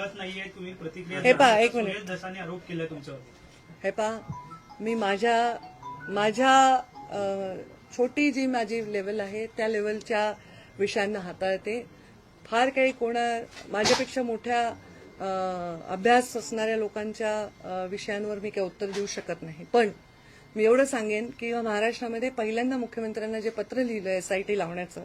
बोलत नाहीये तुम्ही प्रतिक्रिया हे पहा. एक मिनिट. दसाने आरोप तुमच्यावर हे पहा मी माझ्या माझ्या छोटी जी माझी लेवल आहे त्या लेवलच्या विषयांना हाताळते फार काही कोणा माझ्यापेक्षा मोठ्या अभ्यास असणाऱ्या लोकांच्या विषयांवर मी काही उत्तर देऊ शकत नाही पण मी एवढं सांगेन की महाराष्ट्रामध्ये पहिल्यांदा मुख्यमंत्र्यांना जे पत्र लिहिलं एस आय टी लावण्याचं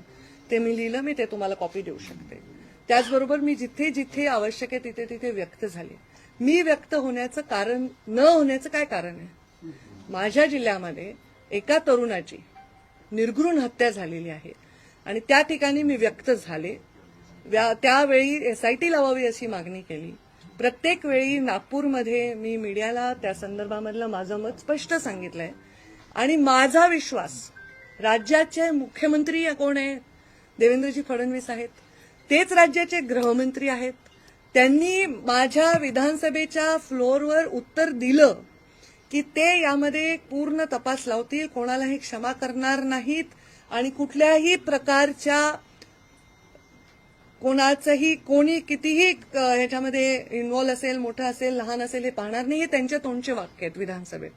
ते मी लिहिलं मी ते तुम्हाला कॉपी देऊ शकते त्याचबरोबर मी जिथे जिथे आवश्यक आहे तिथे तिथे व्यक्त झाले. मी व्यक्त होण्याचं कारण न होण्याचं काय कारण आहे? माझ्या जिल्ह्यामध्ये एका तरुणाची निर्घृण हत्या झालेली आहे. आणि त्या ठिकाणी मी व्यक्त झाले. व्या- त्यावेळी एसआयटी लावावी अशी मागणी केली. प्रत्येक वेळी नागपूरमध्ये मी मीडियाला त्या संदर्भामधलं माझं मत स्पष्ट सांगितलंय. आणि माझा विश्वास राज्याचे मुख्यमंत्री कोण आहे? देवेंद्रजी फडणवीस आहेत. तेच राज्याचे गृहमंत्री आहेत. त्यांनी माझ्या विधानसभेच्या फ्लोअरवर उत्तर दिलं की ते यामध्ये पूर्ण तपास लावतील कोणालाही क्षमा करणार नाहीत आणि कुठल्याही प्रकारच्या कोणाचंही कोणी कितीही ह्याच्यामध्ये इन्व्हॉल्व असेल मोठं असेल लहान असेल हे पाहणार नाही हे त्यांच्या तोंडचे वाक्य आहेत विधानसभेत.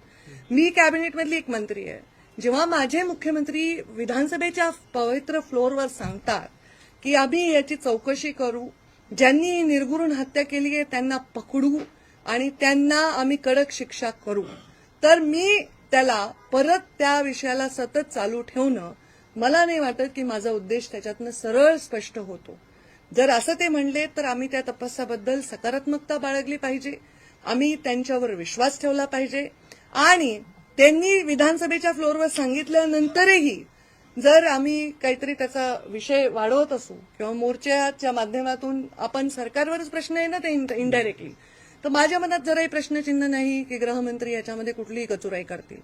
मी कॅबिनेटमधली एक मंत्री आहे. जेव्हा माझे मुख्यमंत्री विधानसभेच्या पवित्र फ्लोअरवर सांगतात की आम्ही याची चौकशी करू. ज्यांनी ही हत्या केली आहे त्यांना पकडू आणि त्यांना आम्ही कडक शिक्षा करू. तर मी त्याला परत त्या विषयाला सतत चालू ठेवणं मला नाही वाटत की माझा उद्देश त्याच्यातनं सरळ स्पष्ट होतो. जर असं ते म्हणले तर आम्ही त्या तपासाबद्दल सकारात्मकता बाळगली पाहिजे. आम्ही त्यांच्यावर विश्वास ठेवला पाहिजे. आणि त्यांनी विधानसभेच्या फ्लोअरवर सांगितल्यानंतरही जर आम्ही काहीतरी त्याचा विषय वाढवत असू किंवा मोर्चाच्या माध्यमातून आपण सरकारवरच प्रश्न आहे ना ते इनडायरेक्टली तर माझ्या मनात जराही प्रश्नचिन्ह नाही की गृहमंत्री याच्यामध्ये कुठलीही कचुराई करतील.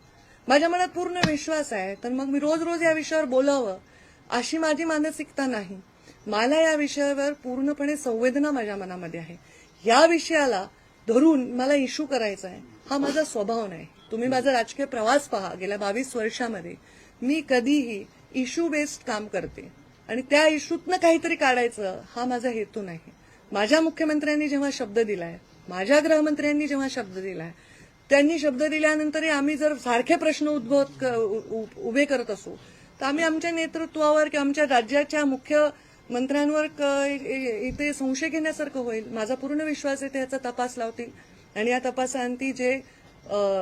माझ्या मनात पूर्ण विश्वास आहे तर मग मी रोज रोज या विषयावर बोलावं अशी माझी मानसिकता नाही. मला या विषयावर पूर्णपणे संवेदना माझ्या मनामध्ये आहे. या विषयाला धरून मला इश्यू करायचा आहे हा माझा स्वभाव नाही. तुम्ही माझा राजकीय प्रवास पहा. गेल्या बावीस वर्षामध्ये मी कधीही इश्यू बेस्ड काम करते. आणि त्या इश्यूतनं काहीतरी काढायचं हा माझा हेतू नाही. माझ्या मुख्यमंत्र्यांनी जेव्हा शब्द दिलाय माझ्या गृहमंत्र्यांनी जेव्हा शब्द दिलाय त्यांनी शब्द दिल्यानंतरही आम्ही जर सारखे प्रश्न उद्भवत क- उ- उ- उभे करत असू तर आम्ही आमच्या नेतृत्वावर किंवा आमच्या राज्याच्या मुख्य मंत्र्यांवर क- इथे संशय घेण्यासारखं होईल. माझा पूर्ण विश्वास आहे ते याचा तपास लावतील. आणि या तपासांती जे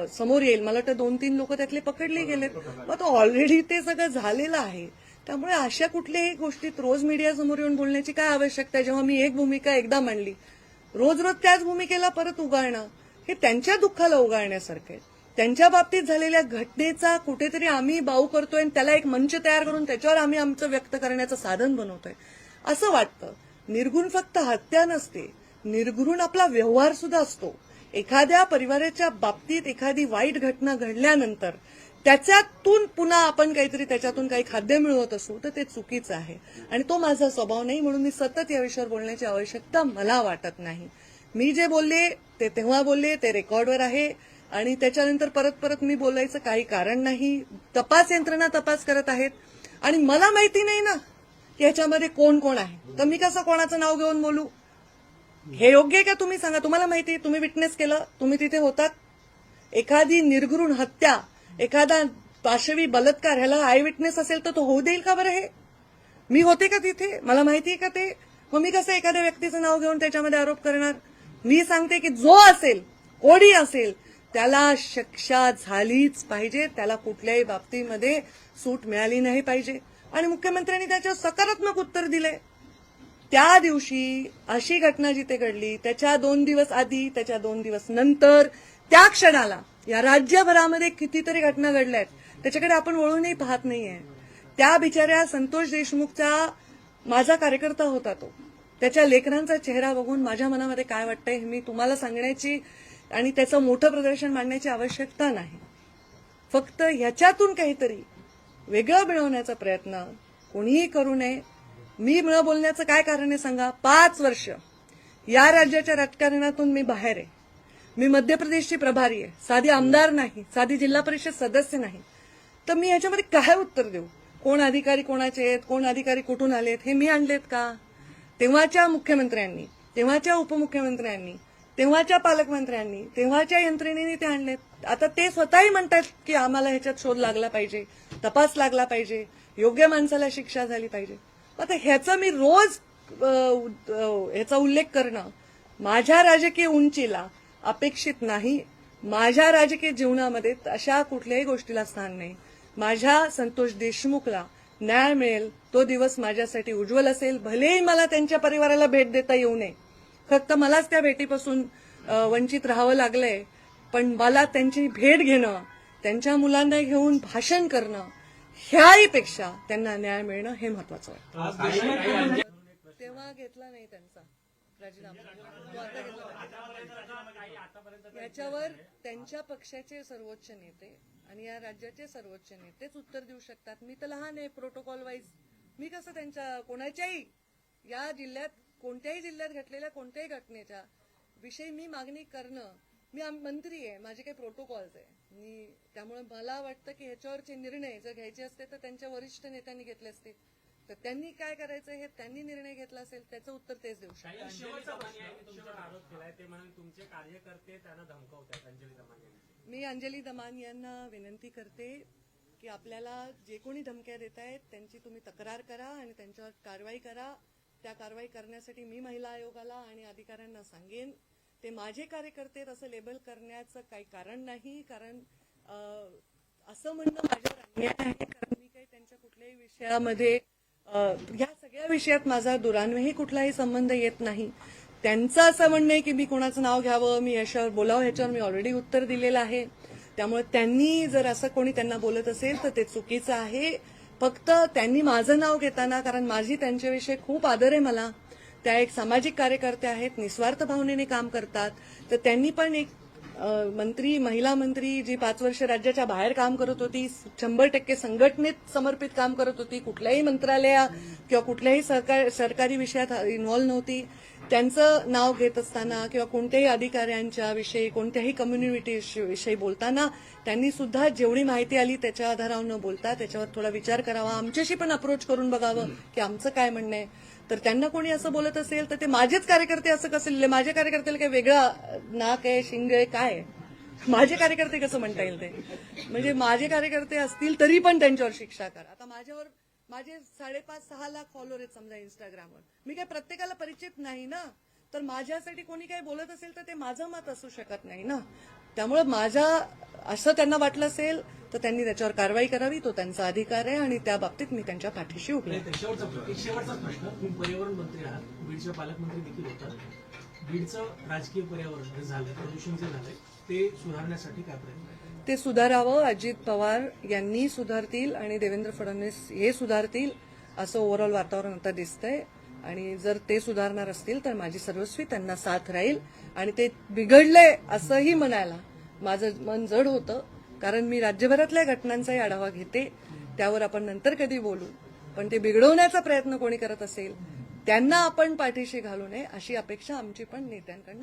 समोर येईल. मला वाटतं दोन तीन लोक त्यातले पकडले गेलेत. मग तो ऑलरेडी ते सगळं झालेलं आहे. त्यामुळे अशा कुठल्याही गोष्टीत रोज मीडिया समोर येऊन बोलण्याची काय आवश्यकता आहे? जेव्हा मी एक भूमिका एकदा मांडली रोज रोज त्याच भूमिकेला परत उगाळणं हे त्यांच्या दुःखाला उगाळण्यासारखं आहे. त्यांच्या बाबतीत झालेल्या घटनेचा कुठेतरी आम्ही बाऊ करतोय आणि त्याला एक मंच तयार करून त्याच्यावर आम्ही आमचं व्यक्त करण्याचं साधन बनवतोय. असं वाटतं. निर्गुण फक्त हत्या नसते. निर्गुण आपला व्यवहार सुद्धा असतो. एखाद्या परिवाराच्या बाबतीत एखादी वाईट घटना घडल्यानंतर त्याच्यातून पुन्हा आपण काहीतरी त्याच्यातून काही खाद्य मिळवत असू तर ते चुकीचं आहे. आणि तो माझा स्वभाव नाही म्हणून मी सतत या विषयावर बोलण्याची आवश्यकता मला वाटत नाही. मी जे बोलले ते तेव्हा बोलले ते रेकॉर्डवर आहे. आणि त्याच्यानंतर परत परत मी बोलायचं काही कारण नाही. तपास यंत्रणा तपास करत आहेत. आणि मला माहिती नाही ना की याच्यामध्ये कोण कोण आहे. तर मी कसं कोणाचं नाव घेऊन बोलू? हे योग्य आहे का तुम्ही सांगा? तुम्हाला माहिती आहे, तुम्ही विटनेस केलं तुम्ही तिथे होतात. एखादी निर्घृण हत्या एखादा पाशवी बलात्कार ह्याला आय विटनेस असेल तर तो होऊ देईल का बरं हे? मी होते का तिथे? मला माहिती आहे का ते? मग मी कसं एखाद्या व्यक्तीचं नाव घेऊन त्याच्यामध्ये आरोप करणार? मी सांगते की जो असेल कोणी असेल त्याला शिक्षा झालीच पाहिजे. त्याला कुठल्याही बाबतीमध्ये सूट मिळाली नाही पाहिजे. आणि मुख्यमंत्र्यांनी त्याच्यावर सकारात्मक उत्तर दिलंय. त्या दिवशी अशी घटना जिथे घडली त्याच्या दोन दिवस आधी त्याच्या दोन दिवस नंतर त्या क्षणाला या राज्यभरामध्ये कितीतरी घटना घडल्या आहेत त्याच्याकडे आपण वळूनही पाहत नाहीये. त्या बिचाऱ्या संतोष देशमुखचा माझा कार्यकर्ता होता तो. त्याच्या लेकरांचा चेहरा बघून माझ्या मनामध्ये काय वाटतंय हे मी तुम्हाला सांगण्याची आणि त्याचं मोठं प्रदर्शन मांडण्याची आवश्यकता नाही. फक्त ह्याच्यातून काहीतरी वेगळं मिळवण्याचा प्रयत्न कोणीही करू नये मी न बोलण्याचं काय कारण आहे सांगा? पाच वर्ष. या राज्याच्या राजकारणातून मी बाहेर आहे. मी मध्य प्रदेशची प्रभारी आहे. साधी आमदार नाही. साधी जिल्हा परिषद सदस्य नाही. तर मी याच्यामध्ये काय उत्तर देऊ? कोण अधिकारी कोणाचे आहेत? कोण अधिकारी कुठून आलेत? हे मी आणलेत का? तेव्हाच्या मुख्यमंत्र्यांनी तेव्हाच्या उपमुख्यमंत्र्यांनी तेव्हाच्या पालकमंत्र्यांनी तेव्हाच्या यंत्रणेने ते आणलेत. आता ते स्वतःही म्हणतात की आम्हाला ह्याच्यात शोध लागला पाहिजे तपास लागला पाहिजे योग्य माणसाला शिक्षा झाली पाहिजे. आता ह्याचा मी रोज ह्याचा उल्लेख करणं माझ्या राजकीय उंचीला अपेक्षित नाही. माझ्या राजकीय जीवनामध्ये अशा कुठल्याही गोष्टीला स्थान नाही. माझ्या संतोष देशमुखला न्याय मिळेल तो दिवस माझ्यासाठी उज्ज्वल असेल. भलेही मला त्यांच्या परिवाराला भेट देता येऊ नये. फक्त मलाच त्या भेटीपासून वंचित राहावं लागलंय. पण मला त्यांची भेट घेणं त्यांच्या मुलांना घेऊन भाषण करणं ह्याहीपेक्षा त्यांना न्याय मिळणं हे महत्वाचं आहे. तेव्हा घेतला नाही त्यांचा राजीनामा. याच्यावर त्यांच्या पक्षाचे सर्वोच्च नेते आणि या राज्याचे सर्वोच्च नेतेच उत्तर देऊ शकतात. मी तर लहान आहे प्रोटोकॉल वाईज मी कसं त्यांच्या कोणाच्याही या जिल्ह्यात कोणत्याही जिल्ह्यात घडलेल्या कोणत्याही घटनेच्या विषयी मी मागणी करणं मी मंत्री आहे माझे काही प्रोटोकॉल्स आहे. मी त्यामुळे मला वाटतं की ह्याच्यावरचे निर्णय जर घ्यायचे असते तर त्यांच्या वरिष्ठ नेत्यांनी घेतले असते. तर त्यांनी काय करायचं हे त्यांनी निर्णय घेतला असेल त्याचं उत्तर तेच देऊ मी अंजली दमान यांना विनंती करते की आपल्याला जे कोणी धमक्या देत आहेत त्यांची तुम्ही तक्रार करा आणि त्यांच्यावर कारवाई करा. त्या कारवाई करण्यासाठी मी महिला आयोगाला आणि अधिकाऱ्यांना सांगेन. ते माझे कार्यकर्ते असं लेबल करण्याचं काही कारण नाही कारण असं म्हणणं माझ्यावर अन्याय आहे कारण मी काही त्यांच्या कुठल्याही विषयामध्ये ह्या सगळ्या विषयात माझा दुरान्वयही कुठलाही संबंध येत नाही. त्यांचं असं म्हणणं आहे की मी कोणाचं नाव घ्यावं मी याच्यावर बोलावं ह्याच्यावर मी ऑलरेडी उत्तर दिलेलं आहे. त्यामुळे त्यांनी जर असं कोणी त्यांना बोलत असेल तर ते चुकीचं आहे. फक्त त्यांनी माझं नाव घेताना कारण माझी त्यांच्याविषयी खूप आदर आहे मला त्या एक सामाजिक कार्यकर्त्या आहेत निस्वार्थ भावनेने काम करतात. तर त्यांनी पण एक मंत्री महिला मंत्री जी पाच वर्ष राज्याच्या बाहेर काम करत होती शंभर टक्के संघटनेत समर्पित काम करत होती कुठल्याही मंत्रालया किंवा कुठल्याही सरकार सरकारी विषयात इन्व्हॉल्व्ह नव्हती. त्यांचं नाव घेत असताना किंवा कोणत्याही अधिकाऱ्यांच्या विषयी कोणत्याही कम्युनिटी विषयी बोलताना त्यांनी सुद्धा जेवढी माहिती आली त्याच्या आधारावर न बोलता त्याच्यावर थोडा विचार करावा. आमच्याशी पण अप्रोच करून बघावं की आमचं काय म्हणणं आहे. तर त्यांना कोणी असं बोलत असेल तर ते माझेच कार्यकर्ते असं कसं लिहिले? माझ्या कार्यकर्त्याला काही वेगळा नाक आहे शिंग आहे काय माझे कार्यकर्ते कसं म्हणता येईल ते? म्हणजे माझे कार्यकर्ते असतील तरी पण त्यांच्यावर शिक्षा करा. आता माझ्यावर माझे साडेपाच सहा लाख फॉलोअर आहेत समजा इंस्टाग्रामवर मी काय प्रत्येकाला परिचित नाही ना? तर माझ्यासाठी कोणी काही बोलत असेल तर ते माझं मत असू शकत नाही ना? त्यामुळे माझ्या असं त्यांना वाटलं असेल तर त्यांनी त्याच्यावर कारवाई करावी तो त्यांचा अधिकार आहे आणि त्या बाबतीत मी त्यांच्या पाठीशी उभे शेवटचा प्रश्न- तुम्ही पर्यावरण मंत्री आहात बीडच्या पालकमंत्री देखील होतात. बीडचं राजकीय पर्यावरण झालं प्रदूषण जे झालंय ते सुधारण्यासाठी काय प्रयत्न आहे? ते सुधारावं. अजित पवार यांनी सुधारतील आणि देवेंद्र फडणवीस हे सुधारतील असं ओव्हरऑल वातावरण आता दिसतंय. आणि जर ते सुधारणार असतील तर माझी सर्वस्वी त्यांना साथ राहील. आणि ते बिघडले असंही म्हणायला माझं मन जड होतं. कारण मी राज्यभरातल्या घटनांचाही आढावा घेते. त्यावर आपण नंतर कधी बोलू. पण ते बिघडवण्याचा प्रयत्न कोणी करत असेल त्यांना आपण पाठीशी घालू नये अशी अपेक्षा आमची पण नेत्यांकडनं